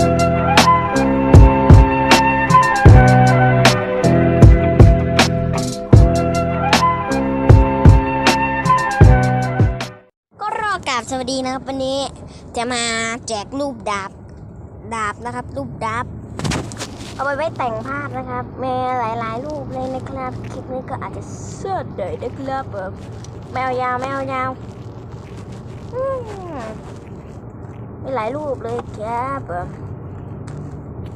ก็รอกราบสวัสดีนะครับ วันนี้จะมาแจกรูปดาบดาบนะครับ รูปดาบเอาไปไว้แต่งภาพนะครับมีหลาย ๆ รูปเลยนะครับคลิปนี้ก็อาจจะเสื้อเดยนะครับแบบแมวยาวแมวยาว มีหลายรูปเลยครับแบบ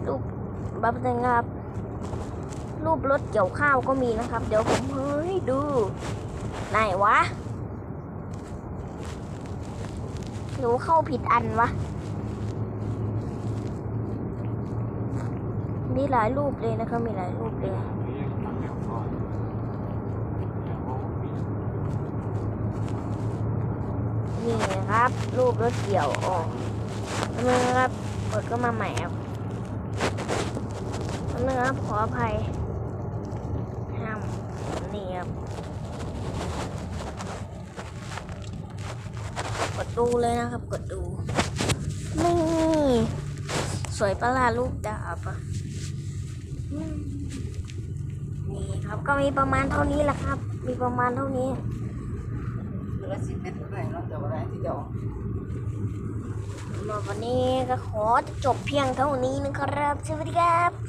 รูปบับนึงครับ รูปรถเกี่ยวข้าวก็มีนะครับ เดี๋ยวผมเฮ้ยดู ไหนวะหนูเข้าผิดอันวะ มีหลายรูปเลยนะคะมีหลายรูปเลยนี่ครับ รูปรถเกี่ยวออก นึงครับกดก็มาใหม่ครับนึงครับขออภัยห้ามนี่ครับกดดูเลยนะครับ กดดูนี่สวยประหลาดรูปดาบอะนี่ครับก็มีประมาณเท่านี้แหละครับ มีประมาณเท่านี้เหลือสิบเมตรเท่าไหร่เนาจะแต่ว่าได้ที่เดียว วันนี้ก็ขอจบเพียงเท่านี้นะครับ สวัสดีครับ